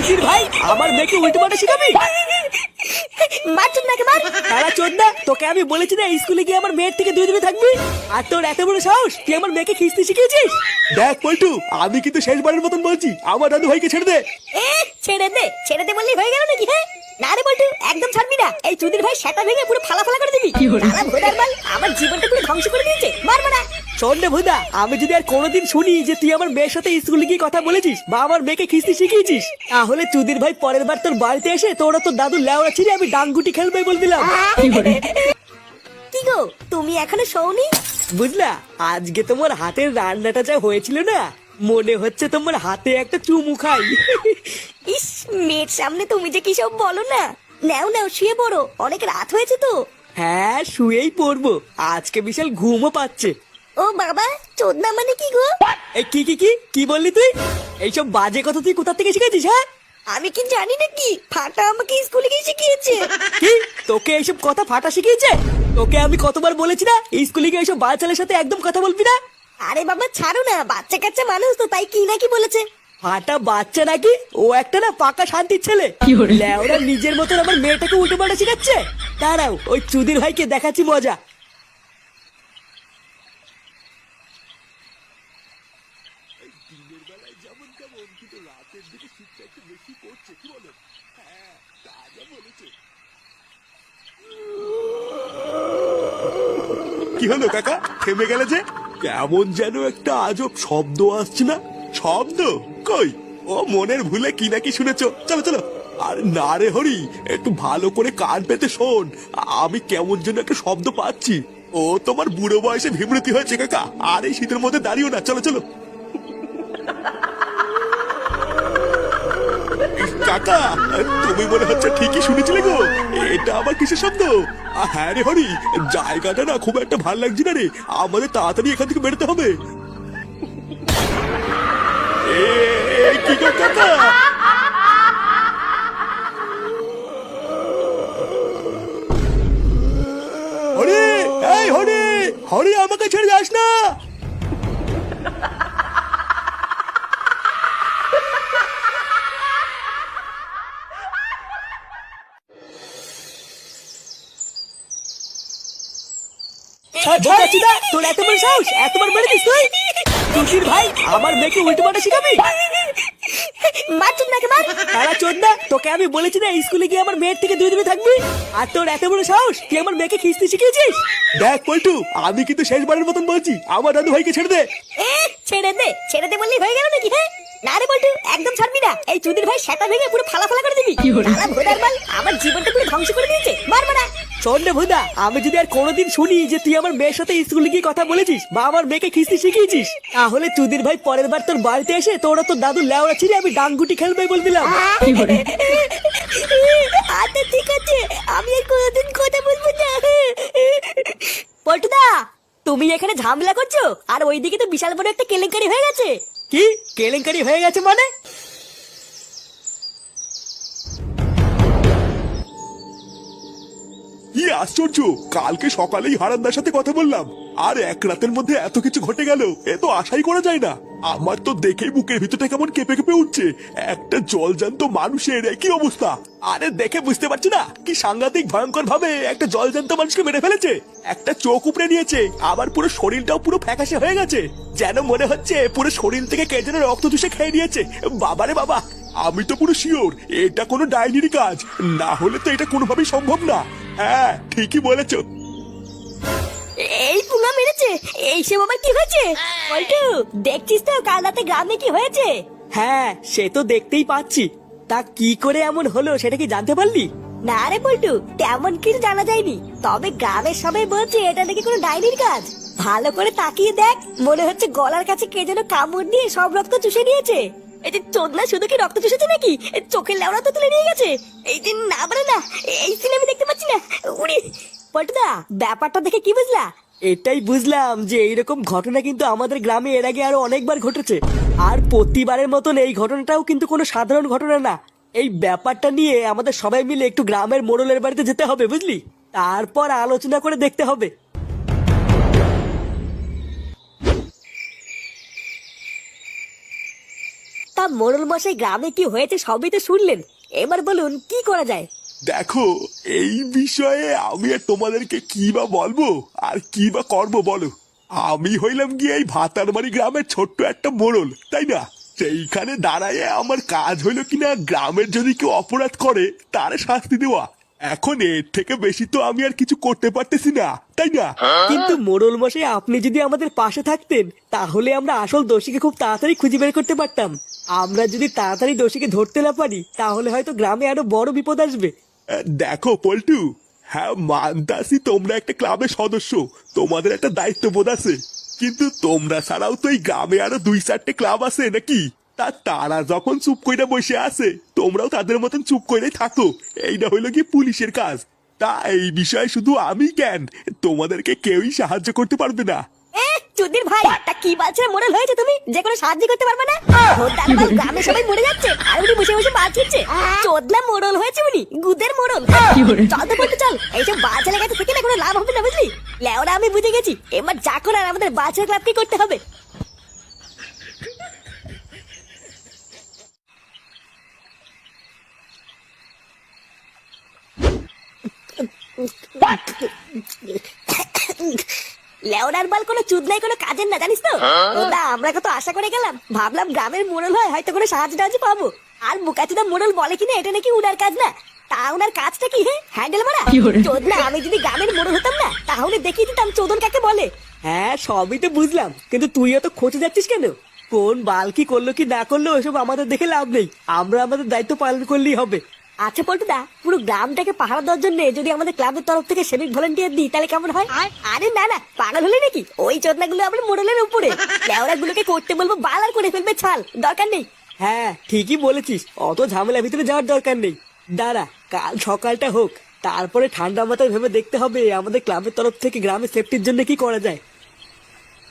তুলসীর ভাই আমার মেয়েকে উল্টো পাল্টা শিখাবি? মার চোদ মার? তারা চোদ্দা তোকে আমি বলেছি না স্কুলে গিয়ে আমার মেয়ের থেকে দুই দূরে থাকবি? আর তোর এত বড় সাহস তুই আমার মেয়েকে খিস্তি শিখিয়েছিস? দেখ পল্টু আমি কিন্তু শেষবারের মতন বলছি আমার দাদু ভাইকে ছেড়ে দে। এ ছেড়ে দে ছেড়ে দে বললেই হয়ে গেল নাকি হ্যাঁ? না রে বলটু একদম ছাড়বি না। এই চুদির ভাই সেটা ভেঙে পুরো ফালা ফালা করে দিবি। ভোদার মাল আমার জীবনটা পুরো ধ্বংস করে দিয়েছে। মার মারা। শোন রে ভুদা আমি যদি আর কোনোদিন শুনি যে তুই আমার মেয়ের সাথে স্কুলে গিয়ে কথা বলেছিস বা আমার মেয়েকে খিস্তি শিখিয়েছিস তাহলে চুদির ভাই পরের বার তোর বাড়িতে এসে তোরা তোর দাদু লেওড়া ছিঁড়ে আমি ডাঙ্গুটি খেলবে বল দিলাম। কি গো তুমি এখনও শোনি বুঝলা আজকে তোমার হাতের রান্নাটা যা হয়েছিল না মনে হচ্ছে তোমার হাতে একটা চুমু খাই। ইস মেয়ের সামনে তুমি যে কি সব বলো না। নাও নাও শুয়ে পড়ো অনেক রাত হয়েছে তো। হ্যাঁ শুয়েই পড়ব। আজকে বিশাল ঘুমও পাচ্ছে। ও বাবা চোদনা মানে কি গো? এই কি কি কি? কি বললি তুই? এইসব বাজে কথা তুই কোথা থেকে শিখেছিস হ্যাঁ? আমি কি জানি না কি? ফাটা আমাকে স্কুলে গিয়ে শিখিয়েছে। কি? তোকে এইসব কথা ফাটা শিখিয়েছে? তোকে আমি কতবার বলেছি না স্কুলে গিয়ে এইসব বাচ্চাদের সাথে একদম কথা বলবি না? আরে বাবা ছাড়ো না বাচ্চা কাচ্চা মানুষ তো তাই কি নাকি বলেছে? ফাটা বাচ্চা নাকি? ও একটা না পাকা শান্তির ছেলে। লেওরা নিজের মতন আমার মেয়েটাকে উল্টো পাল্টা শিখাচ্ছে? দাঁড়াও ওই চুদির ভাইকে দেখাচ্ছি মজা। কি হলো কাকা? থেমে গেলে যে? কেমন যেন একটা আজব শব্দ আসছে না? শব্দ? কই? ও মনের ভুলে কি নাকি শুনেছ? চলো চলো। আর না রে হরি, একটু ভালো করে কান পেতে শোন। আমি কেমন যেন একটা শব্দ পাচ্ছি। ও তোমার বুড়ো বয়সে বিবৃতি হয়েছে, কাকা। আর এই শীতের মধ্যে দাঁড়িয়েও না। চলো চলো। কাকা, তুমি মনে হচ্ছে ঠিকই শুনেছিলে গো। এটা আবার কিসের শব্দ? হ্যাঁ রে হরি, জায়গাটা না খুব একটা ভালো লাগছে না রে। আমাদের তাড়াতাড়ি এখান থেকে বেরোতে হবে। বোকাচুদা, তোর এত বড় সাহস এতবার বেড়েছিস তুই? তুলসীর ভাই আমার মেয়েকে উল্টো পাল্টা শিখাবি? মার চোদ নাকে মার? তারা চোদ্দা তোকে আমি বলেছি না স্কুলে গিয়ে আমার মেয়ের থেকে দূরে দূরে থাকবি? আর তোর এত বড় সাহস তুই আমার মেয়েকে খিস্তি শিখিয়েছিস? দেখ পল্টু আমি কিন্তু শেষবারের মতন বলছি আমার দাদু ভাইকে ছেড়ে দে। এ ছেড়ে দে ছেড়ে দে বললেই হয়ে গেল নাকি হ্যাঁ? না রে বলটু একদম ছাড়বি না। এই চুদির ভাই সেটা ভেঙে পুরো ফালা ফালা করে দিবি। আমার জীবনটা পুরো ধ্বংস করে দিয়েছে। মার মারা শোন ভুদা আমি যদি আর কোনোদিন শুনি যে তুই আমার মেয়ের সাথে স্কুলে গিয়ে কথা বলেছিস বা আমার মেয়েকে খিস্তি শিখিয়েছিস তাহলে চুদির ভাই পরের বার তোর বাড়িতে এসে তোরা তোর দাদু লেওড়া ছিঁড়ে আমি ডাঙ্গুটি খেলবে বল দিলাম। আচ্ছা ঠিক আছে আমি আর কোনোদিন কথা বলব না। পল্টুদা তুমি এখানে ঝামেলা করছ? আর ওইদিকে তো বিশাল বড় একটা কেলেঙ্কারি হয়ে গেছে। কি? কেলেঙ্কারি হয়ে গেছে মানে? কি আশ্চর্য, কালকে সকালেই হারান্দার সাথে কথা বললাম। আর এক রাতের মধ্যে এত কিছু ঘটে গেল, এ তো আশাই করা যায় না। আমার তো দেখেই বুকের ভিতরটা কেমন কেঁপে কেঁপে উঠছে। একটা জলজান্ত মানুষের একই অবস্থা। আরে দেখে বুঝতে পারছি না, কি সাংঘাতিক ভয়ঙ্কর ভাবে একটা জলজান্ত মানুষকে মেরে ফেলেছে। একটা চোখ উপড়ে নিয়েছে, আবার পুরো শরীরটাও পুরো ফ্যাকাশে হয়ে গেছে। যেন মনে হচ্ছে পুরো শরীর থেকে কে যেন রক্ত চুষে খেয়ে নিয়েছে। বাবারে বাবা! আমি তো পুরো শিওর এটা কোনো ডাইনির কাজ। না হলে তো এটা কোনোভাবেই সম্ভব না। হ্যাঁ ঠিকই বলেছ। এই পুঙ্গা মেরেছে। এই সব আবার কি হয়েছে? পল্টু দেখছিস তো কাল রাতে গ্রামে কি হয়েছে? হ্যাঁ সে তো দেখতেই পাচ্ছি। তা কি করে এমন হলো সেটা কি জানতে পারলি? না রে পল্টু তেমন কিছু জানা যায়নি। তবে গ্রামের সবাই বলছে এটা নাকি কোনো ডাইনির কাজ। ভালো করে তাকিয়ে দেখ মনে হচ্ছে গলার কাছে কে যেন কামড় নিয়ে সব রক্ত চুষে নিয়েছে। এই যে চোদনা শুধু কি রক্ত চুষেছে নাকি? চোখের লেওড়া তো তুলে নিয়ে গেছে। এই যে না, বলে না, এই সিনে আমি দেখতে পাচ্ছি না। উড়ি। পল্টুদা, ব্যাপারটা দেখে কি বুঝলা? এটাই বুঝলাম যে এইরকম ঘটনা কিন্তু আমাদের গ্রামে এর আগে আরও অনেকবার ঘটেছে। আর প্রতিবারের মতন এই ঘটনাটাও কিন্তু কোনো সাধারণ ঘটনা না। এই ব্যাপারটা নিয়ে আমাদের সবাই মিলে একটু গ্রামের মোড়লের বাড়িতে যেতে হবে, বুঝলি? তারপর আলোচনা করে দেখতে হবে। মোড়ল মশাই গ্রামে কি হয়েছে সবই তো শুনলেন। এবার বলুন কি করা যায়? দেখো এই বিষয়ে আমি আর তোমাদেরকে কি বা বলব? আর কি বা করব বলো? আমি হইলাম গিয়ে এই ভাতারবাড়ি গ্রামের ছোট্ট একটা মোড়ল তাই না? সেইখানে দাঁড়ায় আমার কাজ হইল কিনা গ্রামের যদি কেউ অপরাধ করে তার শাস্তি দেওয়া। এখন এর থেকে বেশি তো আমি আর কিছু করতে পারতেছি না তাই না? কিন্তু মোড়ল মশাই আপনি যদি আমাদের পাশে থাকতেন তাহলে আমরা আসল দোষীকে খুব তাড়াতাড়ি খুঁজে বের করতে পারতাম। আমরা যদি তাড়াতাড়ি দোষীকে ধরতে না পারি, তাহলে হয়তো গ্রামে আরও বড় বিপদ আসবে। দেখো, পল্টু। হ্যাঁ মানতাসি তোমরা একটা ক্লাবের সদস্য। তোমাদের একটা দায়িত্ববোধ আছে। কিন্তু তোমরা ছাড়াও তো এই গ্রামে আরও দুই, চারটে ক্লাব আছে নাকি? তা তারা যখন চুপ কইরা বসে আছে, তোমরাও তাদের মতন চুপ কইরাই থাকো। এইটা হইল কি পুলিশের কাজ। তা এই বিষয়ে শুধু আমি কেন তোমাদেরকে কেউই সাহায্য করতে পারবে না। চুদির ভাই তা কি বাচ্চা মোড়ল হয়েছে তুমি? যে কোনো সাহায্য করতে পারবে না? বাল গ্রামে সবাই মরে যাচ্ছে আর উনি বসে বসে ছিচ্ছে চোদনা মোড়ল হয়েছে উনি গুদের মোড়ল। চল তো বলতে চল এইসব বাচ্চা লেগাতে থেকে না কোনো লাভ হবে না বুঝলি? লেওরা আমি বুঝে গেছি এবার যা করার আমাদের বাচ্চা ক্লাবকে করতে হবে। লেওরার বাল কোনো চুদ নাই কোনো কাজের না জানিস তো? ওটা আমরা কত আশা করে গেলাম ভাবলাম গ্রামের মোড়ল হয় হয়তো কোনো সাহায্য টাহায্য পাবো। আর বুকাচুদা মোড়ল বলে কিনা এটা নাকি উনার কাজ না? তা উনার কাজটা কি হে? হ্যান্ডেল মারা? চোদ না আমি যদি গ্রামের মোড়ল হতাম না তাহলে দেখিয়ে দিতাম চোদন কাকে বলে। হ্যাঁ সবই তো বুঝলাম কিন্তু তুইও তো খোঁজে যাচ্ছিস কেন? কোন বাল কি করল কি না করল ওসব আমাদের দেখে লাভ নেই। আমরা আমাদের দায়িত্ব পালন করলেই হবে। আচ্ছা পল্টুদা পুরো গ্রামটাকে পাহারা দেওয়ার জন্য যদি আমাদের ক্লাবের তরফ থেকে সেভিক ভলেন্টিয়ার দিই তাহলে কেমন হয়? আরে না না পাগল হলে নাকি? ওই চোদনাগুলো আমরা মোড়লের উপরে। লেওরা গুলোকে করতে বলব বাল আর করে ফেলবে ছাল। দরকার নেই। হ্যাঁ ঠিকই বলেছিস। অত ঝামেলার ভিতরে যাওয়ার দরকার নেই। দাঁড়া কাল সকালটা হোক। তারপরে ঠান্ডা মাথায় ভেবে দেখতে হবে আমাদের ক্লাবের তরফ থেকে গ্রামের সেফটির জন্য কি করা যায়।